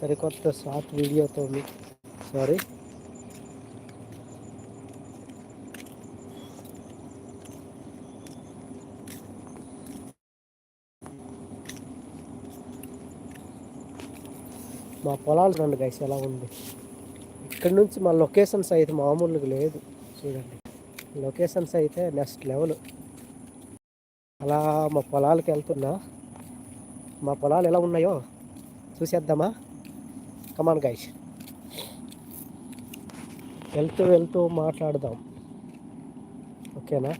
సరికొత్త షార్ట్ వీడియోతో సారీ మా పొలాలు రండి గైస్ ఎలా ఉంది. ఇక్కడ నుంచి మా లొకేషన్స్ అయితే మామూలుగా లేదు. చూడండి. లొకేషన్స్ అయితే నెక్స్ట్ లెవెల్ అలా మా పొలాలకు వెళ్తున్నా. మా పొలాలు ఎలా ఉన్నాయో చూసేద్దామా? కమాన్ గైస్ వెళ్తూ వెళ్తూ మాట్లాడదాం. ఓకేనా?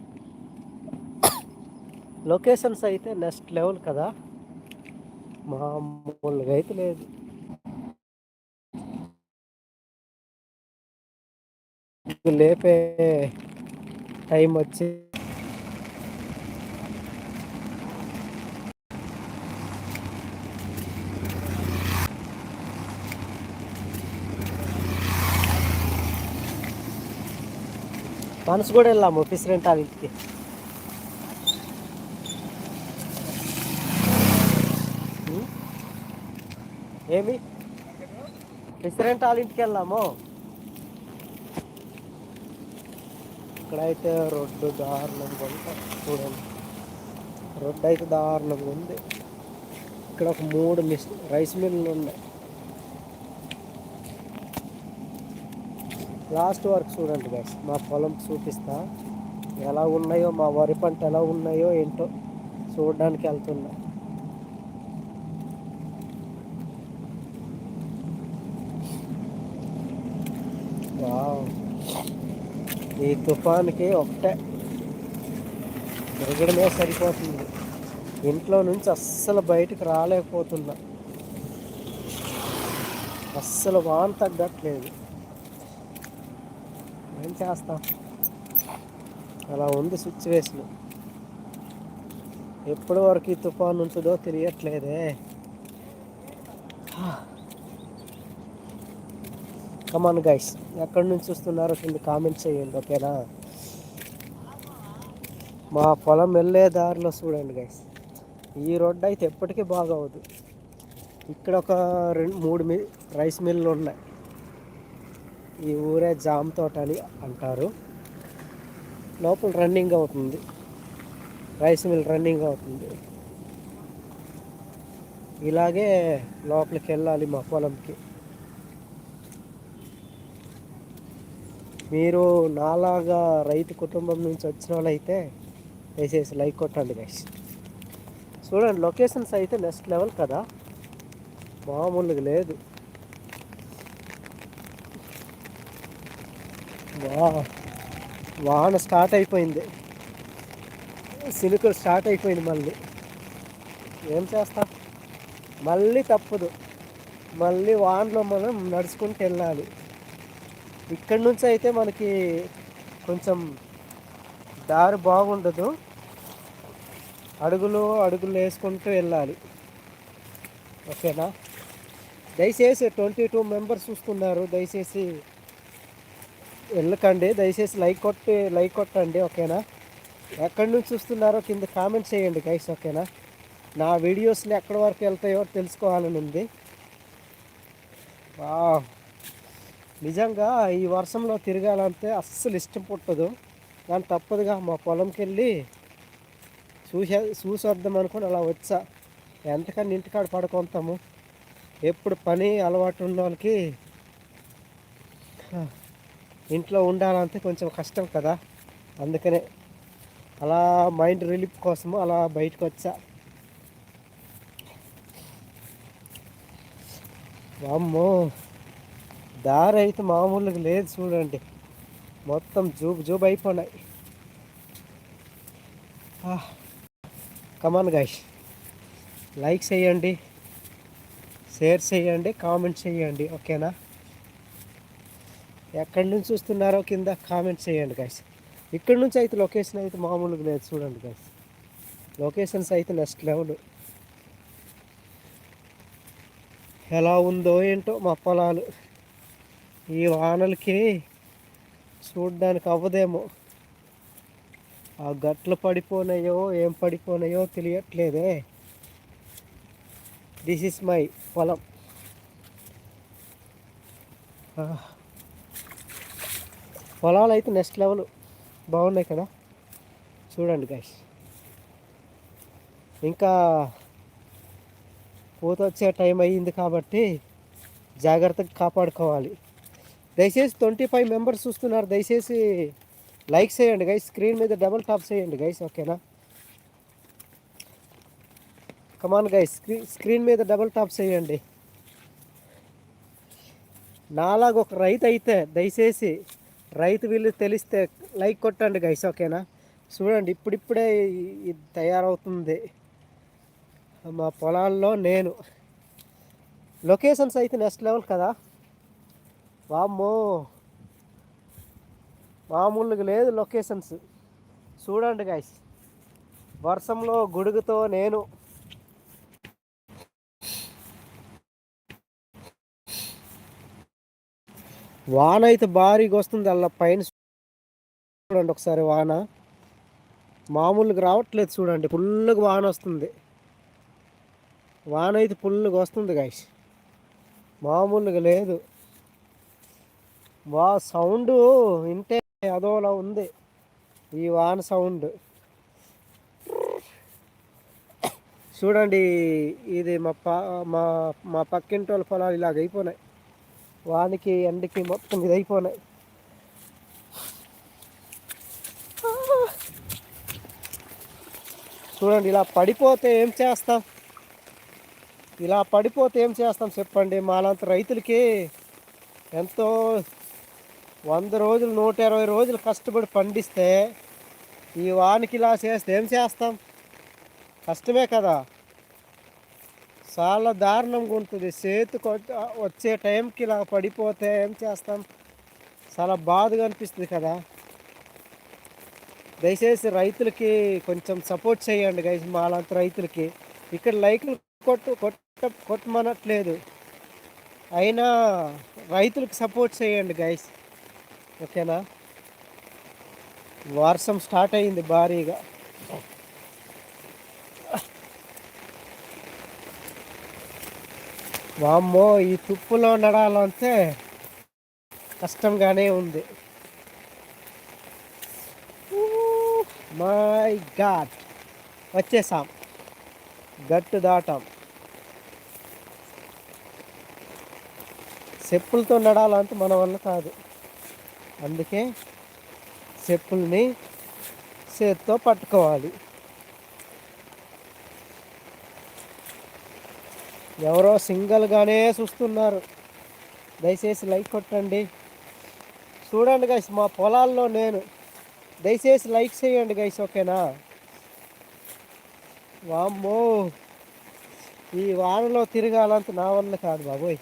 లొకేషన్స్ అయితే నెక్స్ట్ లెవెల్ కదా? మామూలుగా అయితే లేదు. లేపే టైం వచ్చి మనసు కూడా వెళ్ళాము పిసిరెంట్ ఇంటికి ఏమి? పిసిరెంట్ వాళ్ళ ఇంటికి వెళ్ళాము. ఇక్కడైతే రోడ్డు దారుణంగా ఉంది. చూడండి. రోడ్డు అయితే దారుణంగా ఉంది. ఇక్కడ ఒక మూడు మిస్ రైస్ మిల్లు ఉన్నాయి. లాస్ట్ వరకు చూడండి గైస్ మా పొలం చూపిస్తా. ఎలా ఉన్నాయో మా వరి పంట ఎలా ఉన్నాయో ఏంటో చూడడానికి వెళ్తున్నా. ఈ తుఫాన్కి ఒకటే. తిరగడమే సరిపోతుంది. ఇంట్లో నుంచి అస్సలు బయటకు రాలేకపోతున్నా. అస్సలు వాన తగ్గట్లేదు. ఏం చేస్తాం? అలా ఉంది సిచ్యువేషన్ ఎప్పటి వరకు ఈ తుఫాన్ ఉంటుందో తెలియట్లేదే. కమాన్ గైస్ ఎక్కడి నుంచి చూస్తున్నారో కింద కామెంట్ చేయండి ఓకేనా? మా పొలం వెళ్ళే దారిలో చూడండి గైస్ ఈ రోడ్డు అయితే ఎప్పటికీ బాగవదు ఇక్కడ ఒక రెండు మూడు మిల్ రైస్ మిల్లు ఉన్నాయి. ఈ ఊరే జామ్ తోట అని అంటారు. లోపల రన్నింగ్ అవుతుంది. రైస్ మిల్ రన్నింగ్ అవుతుంది. ఇలాగే లోపలికి వెళ్ళాలి మా పొలంకి. మీరు నాలాగా రైతు కుటుంబం నుంచి వచ్చిన వాళ్ళైతే దయచేసి లైక్ కొట్టండి గైస్ చూడండి లొకేషన్స్ అయితే నెక్స్ట్ లెవెల్ కదా. మామూలుగా లేదు. వాన స్టార్ట్ అయిపోయింది. సిలుకలు స్టార్ట్ అయిపోయింది మళ్ళీ. ఏం చేస్తా? మళ్ళీ తప్పదు. మళ్ళీ వానలో మనం నడుచుకుంటూ వెళ్ళాలి. ఇక్కడి నుంచి అయితే మనకి కొంచెం దారి బాగుండదు. అడుగులు అడుగులు వేసుకుంటూ వెళ్ళాలి. ఓకేనా? దయచేసి ట్వంటీ టూ మెంబర్స్ చూస్తున్నారు. దయచేసి వెళ్ళకండి దయచేసి లైక్ కొట్టి లైక్ కొట్టండి ఓకేనా? ఎక్కడి నుంచి చూస్తున్నారో కింద కామెంట్ చేయండి గైస్ ఓకేనా? నా వీడియోస్ని ఎక్కడి వరకు వెళ్తాయో తెలుసుకోవాలని ఉంది. నిజంగా ఈ వర్షంలో తిరగాలంటే అస్సలు ఇష్టం పుట్టదు. కానీ తప్పదుగా మా పొలంకి వెళ్ళి చూసే చూసొద్దాం అనుకుని అలా వచ్చా. ఎంతకన్నా ఇంటికాడ పడుకుంటాము. ఎప్పుడు పని అలవాటు ఉన్న వాళ్ళకి ఇంట్లో ఉండాలంటే కొంచెం కష్టం కదా. అందుకనే అలా మైండ్ రిలీఫ్ కోసము అలా బయటకు వచ్చా అమ్మో దారి అయితే మామూలుగా లేదు చూడండి. మొత్తం జూబ్ జూబ్ అయిపోయినాయి కమాన్ గాయ్ లైక్ చేయండి షేర్ చేయండి కామెంట్ చేయండి ఓకేనా ఎక్కడి నుంచి చూస్తున్నారో కింద కామెంట్ చేయండి గాయస్ ఇక్కడ నుంచి అయితే లొకేషన్ అయితే మామూలుగా లేదు చూడండి గాయస్ లొకేషన్స్ అయితే నెక్స్ట్ లెవెల్ ఎలా ఉందో ఏంటో మా పొలాలు. ఈ వానలకి చూడడానికి అవ్వదేమో. ఆ గట్లు పడిపోనాయో ఏం పడిపోనాయో తెలియట్లేదే. దిస్ ఇస్ మై పొలం. పొలాలు అయితే నెక్స్ట్ లెవెల్ బాగున్నాయి కదా. చూడండి గైస్ ఇంకా పూత వచ్చే టైం అయ్యింది కాబట్టి జాగ్రత్తగా కాపాడుకోవాలి. దయచేసి ట్వంటీ ఫైవ్ మెంబర్స్ చూస్తున్నారు. దయచేసి లైక్ చేయండి గైస్ స్క్రీన్ మీద డబుల్ టాప్ చేయండి గైస్ ఓకేనా come on guys screen screen మీద డబుల్ టాప్ చేయండి. నాలాగ ఒక రైతు అయితే దయచేసి రైతు వీళ్ళు తెలిస్తే లైక్ కొట్టండి గైస్ ఓకేనా? చూడండి ఇప్పుడిప్పుడే ఇది తయారవుతుంది. మా పొలాల్లో నేను. లొకేషన్స్ అయితే నెక్స్ట్ లెవెల్ కదా? వామ్మో. మామూలుగా లేదు లొకేషన్స్. చూడండి గైస్ వర్షంలో గొడుగుతో నేను వాన అయితే భారీగా వస్తుంది. అలా పైన చూడండి ఒకసారి వాన. మామూలుగా రావట్లేదు చూడండి. ఫుల్గా వాన వస్తుంది. వాన అయితే ఫుల్గా వస్తుంది గాయస్. మామూలుగా లేదు. వా సౌండ్ వింటే అదోలా ఉంది. ఈ వాన సౌండ్. చూడండి ఇది మా పా మా మా పక్కింటి వాళ్ళ పొలాలు ఇలాగ అయిపోయినాయి. వానికి ఎండకి మొత్తం ఇది చూడండి ఇలా పడిపోతే ఏం చేస్తాం? ఇలా పడిపోతే ఏం చేస్తాం చెప్పండి? మాలాంత రైతులకి ఎంతో వంద రోజులు నూట ఇరవై రోజులు కష్టపడి పండిస్తే ఈ వానికి ఇలా చేస్తే ఏం చేస్తాం? కష్టమే కదా. చాలా దారుణంగా ఉంటుంది. చేతికి వచ్చే టైంకి ఇలా పడిపోతే ఏం చేస్తాం? చాలా బాధగా అనిపిస్తుంది కదా. దయచేసి రైతులకి కొంచెం సపోర్ట్ చేయండి గైస్ మాలాంటి రైతులకి. ఇక్కడ లైకులు కొట్టు కొట్ట కొట్టమనట్లేదు. అయినా రైతులకు సపోర్ట్ చేయండి గైస్. ఓకేనా? వర్షం స్టార్ట్ అయింది భారీగా. వామ్మో ఈ తుప్పులో నడాలంటే కష్టంగానే ఉంది. My God. వచ్చేసాం. గట్టు దాటాం. చెప్పులతో నడాలంటే మన వల్ల కాదు. అందుకే చెప్పుల్ని చేత్తో పట్టుకోవాలి. ఎవరో సింగిల్గానే చూస్తున్నారు. దయచేసి లైక్ కొట్టండి. చూడండి గైస్ మా పొలాల్లో నేను. దయచేసి లైక్ చేయండి గైస్ ఓకేనా? వామ్మో! ఈ వానలో తిరగాలంత నా వల్ల కాదు బాబోయ్.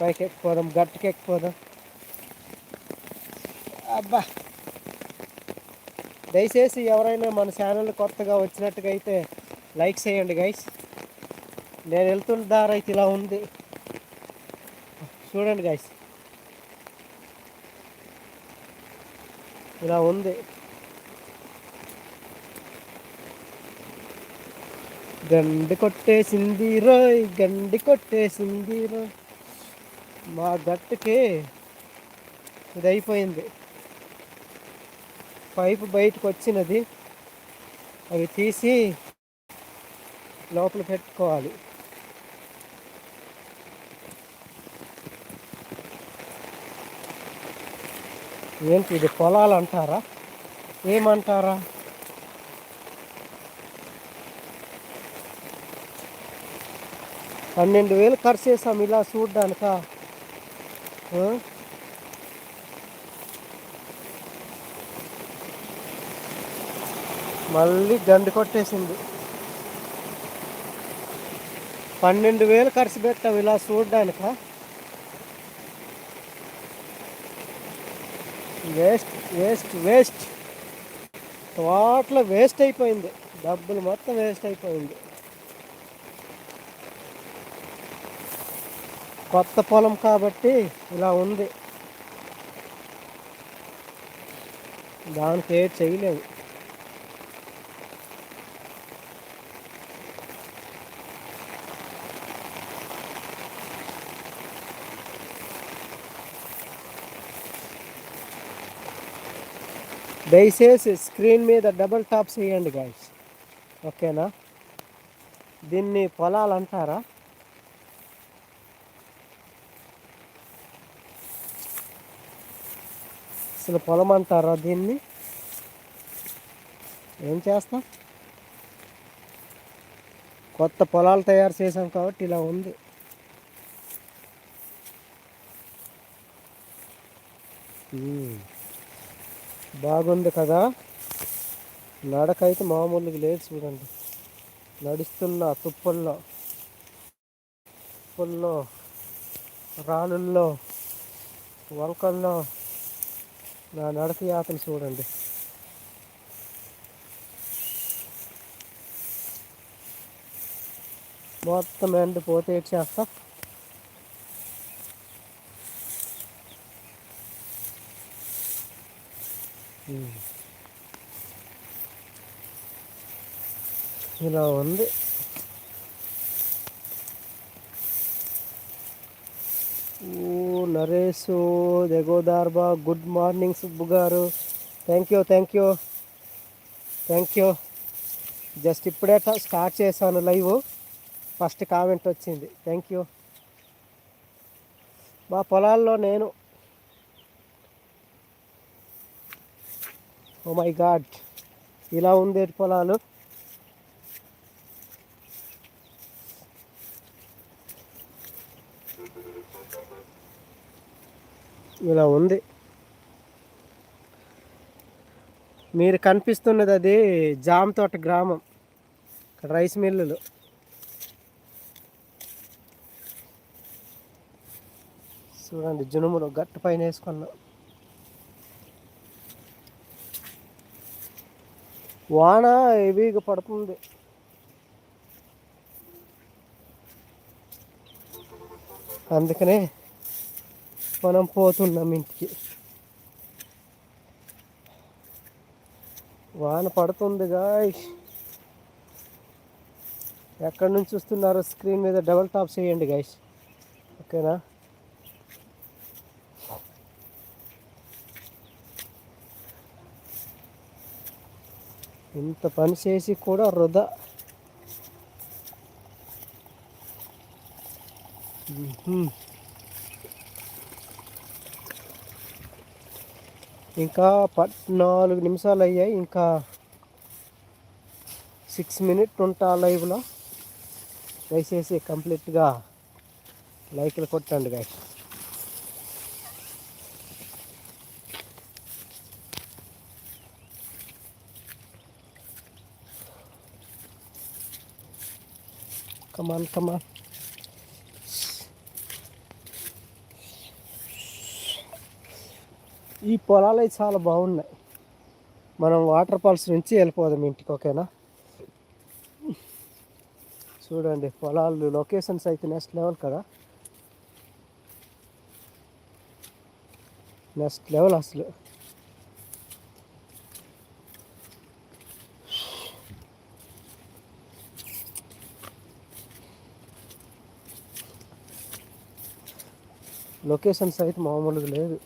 పైకి ఎక్కిపోదాం గట్టుకి ఎక్కిపోదాం అబ్బా! దయచేసి ఎవరైనా మన ఛానల్ కొత్తగా వచ్చినట్టుగా అయితే లైక్ చేయండి గైస్ నేను వెళ్తున్న దారి అయితే ఇలా ఉంది. చూడండి గైస్ ఇలా ఉంది. గండి కొట్టేసింది రోయ్ గండి కొట్టేసింది రోయ్. మా గట్టుకి ఇది అయిపోయింది పైపు బయటకు వచ్చినది. అవి తీసి లోపల పెట్టుకోవాలి. ఏంటి ఇది పొలాలు అంటారా ఏమంటారా? పన్నెండు వేలు ఖర్చు చేసాం ఇలా చూడ్డానిక. మళ్ళీ గండి కొట్టేసింది. పన్నెండు వేలు ఖర్చు పెట్టాం ఇలా చూడడానిక? Waste waste waste. తోటలో వేస్ట్ అయిపోయింది. డబ్బులు మొత్తం వేస్ట్ అయిపోయింది. కొత్త పొలం కాబట్టి ఇలా ఉంది. దానికి ఏది చేయలేదు దయచేసి స్క్రీన్ మీద డబుల్ టాప్ చేయండి గాయస్ ఓకేనా? దీన్ని పొలాలు అంటారా అసలు పొలం అంటారా దీన్ని? ఏం చేస్తాం? కొత్త పొలాలు తయారు చేసాం కాబట్టి ఇలా ఉంది. Mm. బాగుంది కదా? నడకైతే మామూలుగా లేదు చూడండి. నడుస్తున్న తుప్పల్లో తుప్పల్లో రాళ్ళల్లో వంకల్లో నా నడక యాతలు చూడండి. మొత్తం ఎండిపోతే చేస్తా? ఇలా ఉంది. ఓ నరేష్ దెగోదార్బా గుడ్ మార్నింగ్ సుబ్బు గారు. Thank you thank you. Thank you. Just ఇప్పుడే స్టార్ట్ చేశాను లైవ్. ఫస్ట్ కామెంట్ వచ్చింది. Thank you. మా పొలాల్లో నేను ఓ మై గాడ్. ఇలా ఉంది పొలాలు. ఇలా ఉంది. మీరు కనిపిస్తున్నది అది జామ తోట గ్రామం. ఇక్కడ రైస్ మిల్లులు. చూడండి జనుములు గట్టు పైన వేసుకున్నాం. వాన హెవీగా పడుతుంది. అందుకనే మనం పోతున్నాం ఇంటికి. వాన పడుతుంది గాయస్. ఎక్కడి నుంచి చూస్తున్నారో స్క్రీన్ మీద డబుల్ టాప్ చేయండి గాయస్. ఓకేనా? ఇంత పని చేసి కూడా వృధా. మ్మ్. ఇంకా పద్నాలుగు నిమిషాలు అయ్యాయి. ఇంకా సిక్స్ మినిట్ ఉంటా లైవ్లో దయచేసి కంప్లీట్గా లైక్లు కొట్టండి గాయ కమాన్ కమాన్ ఈ పొలాలు అయితే చాలా బాగున్నాయి. మనం వాటర్ ఫాల్స్ నుంచి వెళ్ళిపోదాం ఇంటికి ఓకేనా? చూడండి పొలాలు లొకేషన్స్ అయితే నెక్స్ట్ లెవెల్ కదా? నెక్స్ట్ లెవెల్ అసలు. లొకేషన్స్ అయితే మామూలుగా లేదు.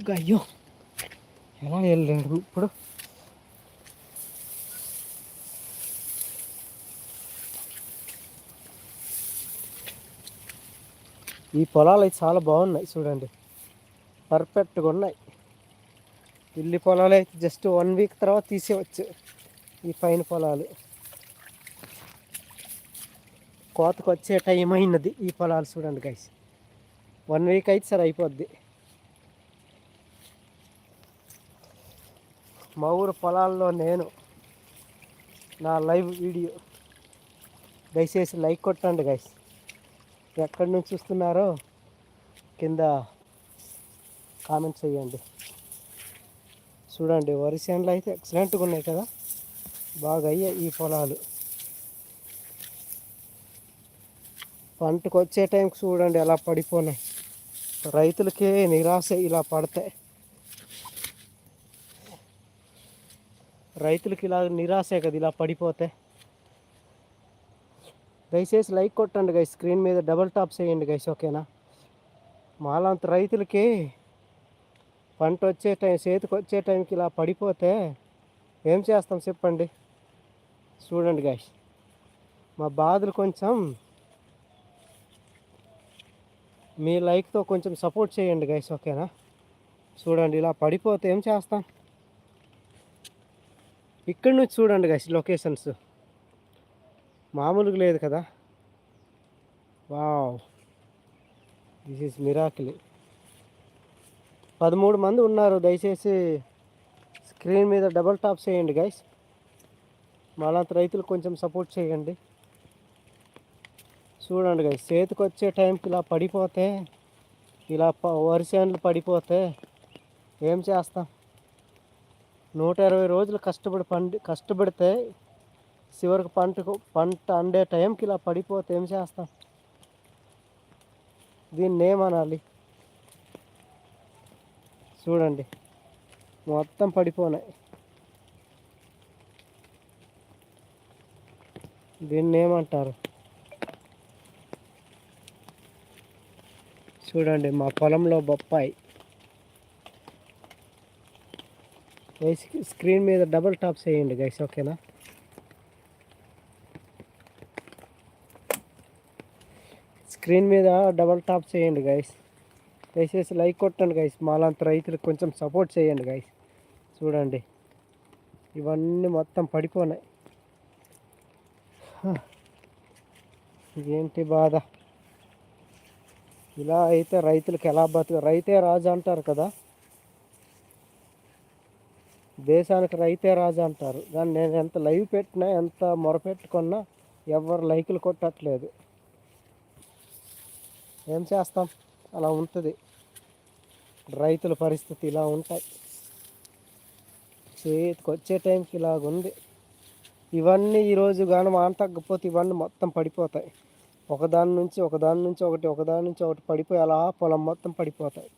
ఇక అయ్యో. ఎలా వెళ్ళండి ఇప్పుడు. ఈ పొలాలు అయితే చాలా బాగున్నాయి చూడండి. పర్ఫెక్ట్గా ఉన్నాయి. ఇల్లి పొలాలు అయితే జస్ట్ వన్ వీక్ తర్వాత తీసేవచ్చు ఈ పైన పొలాలు. కోతకు వచ్చే టైం అయినది ఈ పొలాలు చూడండి గైస్ వన్ వీక్ అయితే సరే అయిపోద్ది. మా ఊరు పొలాల్లో నేను నా లైవ్ వీడియో. దయచేసి లైక్ కొట్టండి గైస్ ఎక్కడి నుంచి చూస్తున్నారో కింద కామెంట్ చేయండి. చూడండి వరి చేనులు అయితే ఎక్సలెంట్గా ఉన్నాయి కదా? బాగా అయ్యాయి ఈ పొలాలు. పంటకు వచ్చే టైంకి చూడండి ఎలా పడిపోయినాయి రైతులకే నిరాశ ఇలా పడతాయి. రైతులకి ఇలా నిరాశే కదా ఇలా పడిపోతే. దయచేసి లైక్ కొట్టండి గైస్ స్క్రీన్ మీద డబల్ టాప్ చేయండి గైస్ ఓకేనా మాలాంత రైతులకి పంట వచ్చే టైం చేతికి వచ్చే టైంకి ఇలా పడిపోతే ఏం చేస్తాం చెప్పండి? చూడండి గైస్ మా బాధలు కొంచెం మీ లైక్తో కొంచెం సపోర్ట్ చేయండి గైస్ ఓకేనా చూడండి ఇలా పడిపోతే ఏం చేస్తాం? ఇక్కడి నుంచి చూడండి గైస్ లొకేషన్స్ మామూలుగా లేదు కదా. వావ్ దిస్ ఈజ్ మిరాకిల్ పదమూడు మంది ఉన్నారు. దయచేసి స్క్రీన్ మీద డబల్ టాప్ చేయండి గైస్ మాలాంటి రైతులు కొంచెం సపోర్ట్ చేయండి. చూడండి గైస్ చేతికి వచ్చే టైంకి ఇలా పడిపోతే ఇలా ప వరిసేన్లు పడిపోతే ఏం చేస్తాం? నూట ఇరవై రోజులు కష్టపడి పండి కష్టపడితే చివరికి పంటకు పంట అండే టైంకి ఇలా పడిపోతే ఏం చేస్తాం? దీన్ని ఏమనాలి? చూడండి. మొత్తం పడిపోనాయి. దీన్ని ఏమంటారు? చూడండి మా పొలంలో బొప్పాయి గైస్ స్క్రీన్ మీద డబుల్ టాప్ చేయండి గైస్ ఓకేనా స్క్రీన్ మీద డబల్ టాప్ చేయండి గైస్ దయచేసి లైక్ కొట్టండి గైస్ మాలాంటి రైతులకు కొంచెం సపోర్ట్ చేయండి గైస్ చూడండి. ఇవన్నీ మొత్తం పడిపోనాయి. ఏంటి బాధ? ఇలా అయితే రైతులకు ఎలా బతుకు రైతే రాజు అంటారు కదా. దేశానికి రైతే రాజు అంటారు. కానీ నేను ఎంత లైవ్ పెట్టినా ఎంత మొరపెట్టుకున్నా ఎవరు లైకులు కొట్టట్లేదు. ఏం చేస్తాం? అలా ఉంటుంది. రైతుల పరిస్థితి ఇలా ఉంటాయి. చేతికి వచ్చే టైంకి ఇలాగుంది ఇవన్నీ ఈరోజు కానీ వాన తగ్గకపోతే ఇవన్నీ మొత్తం పడిపోతాయి. ఒకదాని నుంచి ఒకదాని నుంచి ఒకటి ఒకదాని నుంచి ఒకటి పడిపోయి అలా పొలం మొత్తం పడిపోతాయి.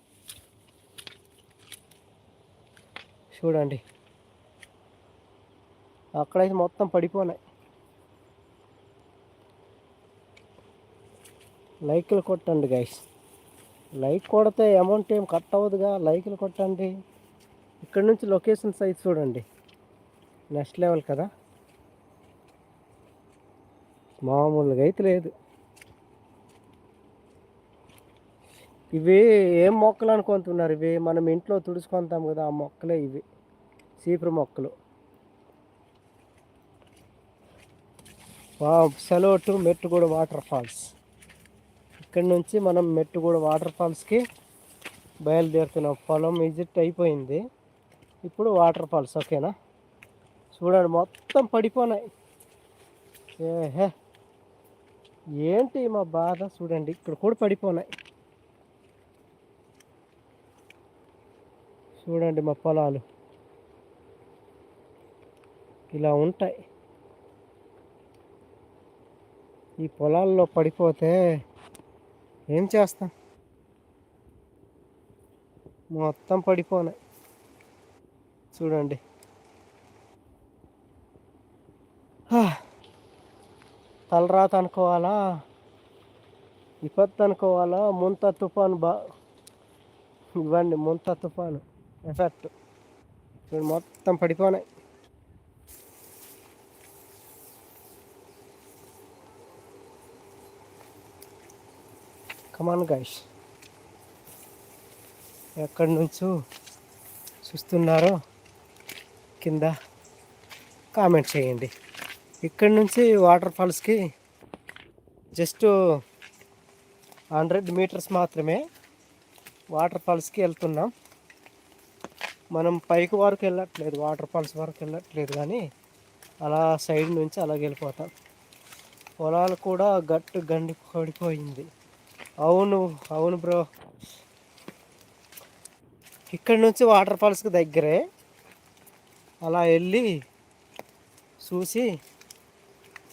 చూడండి. అక్కడైతే మొత్తం పడిపోనాయి. లైకులు కొట్టండి గైస్ లైక్ కొడితే అమౌంట్ ఏం కట్ అవ్వదుగా లైకులు కొట్టండి. ఇక్కడ నుంచి లొకేషన్ సైజ్ చూడండి. నెక్స్ట్ లెవెల్ కదా. మామూలుగా అయితే లేదు. ఇవి ఏం మొక్కలు అనుకుంటున్నారు? ఇవి మనం ఇంట్లో తుడుచుకుంటాం కదా ఆ మొక్కలే ఇవి. సీపురు మొక్కలు. వా సెలవుటు మెట్టుగూడ వాటర్ ఫాల్స్. ఇక్కడ నుంచి మనం మెట్టుగూడ వాటర్ ఫాల్స్కి బయలుదేరుతున్నాం. పొలం విజిట్ అయిపోయింది. ఇప్పుడు వాటర్ ఫాల్స్ ఓకేనా? చూడండి మొత్తం పడిపోనాయి. ఏహే. ఏంటి మా బాధ? చూడండి ఇక్కడ కూడా పడిపోనాయి. చూడండి మా పొలాలు. ఇలా ఉంటాయి. ఈ పొలాల్లో పడిపోతే ఏం చేస్తాం? మొత్తం పడిపోనాయి చూడండి. తలరాత అనుకోవాలా? విపత్తు అనుకోవాలా? ముంత తుఫాను బా ఇవ్వండి ముంత తుఫాను. ఎఫెక్ట్. మొత్తం పడిపోనాయి కమాన్ గైష్ ఎక్కడి నుంచో చూస్తున్నారో కింద కామెంట్ చేయండి. ఇక్కడి నుంచి వాటర్ ఫాల్స్కి జస్ట్ హండ్రెడ్ మీటర్స్ మాత్రమే వాటర్ ఫాల్స్కి వెళ్తున్నాం. మనం పైకి వరకు వెళ్ళట్లేదు వాటర్ ఫాల్స్ వరకు వెళ్ళట్లేదు కానీ అలా సైడ్ నుంచి అలాగ వెళ్ళిపోతాం. పొలాలు కూడా గట్టు గండి పడిపోయింది. అవును అవును బ్రో. ఇక్కడ నుంచి వాటర్ ఫాల్స్కి దగ్గరే అలా వెళ్ళి చూసి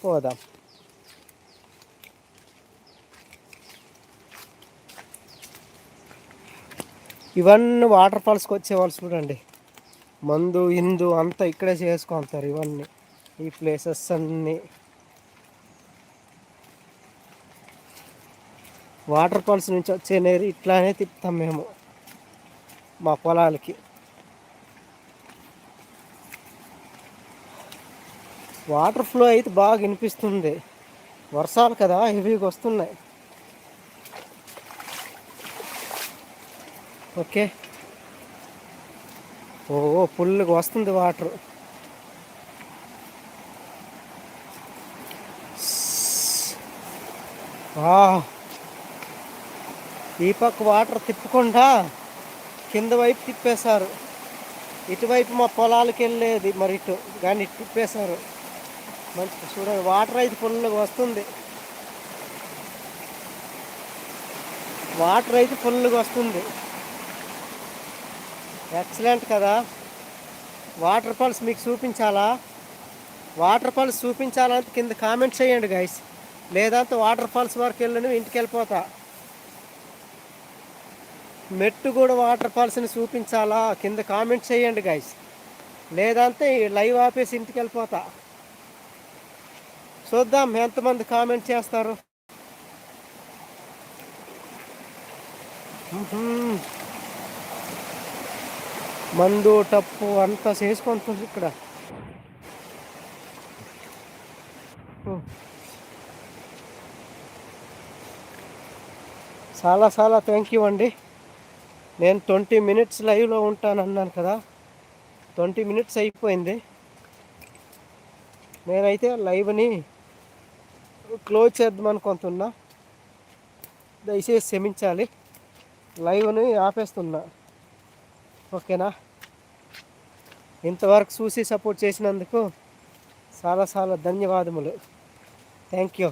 పోదాం. ఇవన్నీ వాటర్ ఫాల్స్కి వచ్చేవాళ్ళు చూడండి. మందు హిందు అంతా ఇక్కడే చేసుకుంటారు ఇవన్నీ. ఈ ప్లేసెస్ అన్నీ. వాటర్ ఫాల్స్ నుంచి వచ్చే నీరు ఇట్లానే తిప్పుతాం మేము మా పొలాలకి. వాటర్ ఫ్లో అయితే బాగా వినిపిస్తుంది. వర్షాలు కదా హెవీగా వస్తున్నాయి. ఓకే. ఓ ఫుల్గా వస్తుంది వాటర్. ఈ పక్క వాటర్ తిప్పకుండా కింద వైపు తిప్పేశారు. ఇటువైపు మా పొలాలకు వెళ్ళేది మరి ఇటు కానీ ఇటు తిప్పేశారు. మంచి చూడండి వాటర్ అయితే ఫుల్గా వస్తుంది. వాటర్ అయితే ఫుల్గా వస్తుంది. ఎక్సలెంట్ కదా. వాటర్ ఫాల్స్ మీకు చూపించాలా? వాటర్ ఫాల్స్ చూపించాలంటే కింద కామెంట్ చేయండి గైస్. లేదంటే వాటర్ ఫాల్స్ వరకు వెళ్ళను ఇంటికి వెళ్ళిపోతా. మెట్టు కూడా వాటర్ ఫాల్స్ని చూపించాలా? కింద కామెంట్ చేయండి గైస్ లేదంటే లైవ్ ఆపేసి ఇంటికి వెళ్ళిపోతా. చూద్దాం ఎంతమంది కామెంట్ చేస్తారు. మందు టప్పు అంతా చేసుకుంటుంది ఇక్కడ. చాలా చాలా థ్యాంక్ యూ అండి. నేను ట్వంటీ మినిట్స్ లైవ్లో ఉంటాను అన్నాను కదా. ట్వంటీ మినిట్స్ అయిపోయింది. నేనైతే లైవ్ని క్లోజ్ చేద్దాం అనుకుంటున్నా దయచేసి క్షమించాలి. లైవ్ని ఆపేస్తున్నా. ఓకేనా? ఇంతవరకు చూసి సపోర్ట్ చేసినందుకు చాలా చాలా ధన్యవాదములు. Thank you.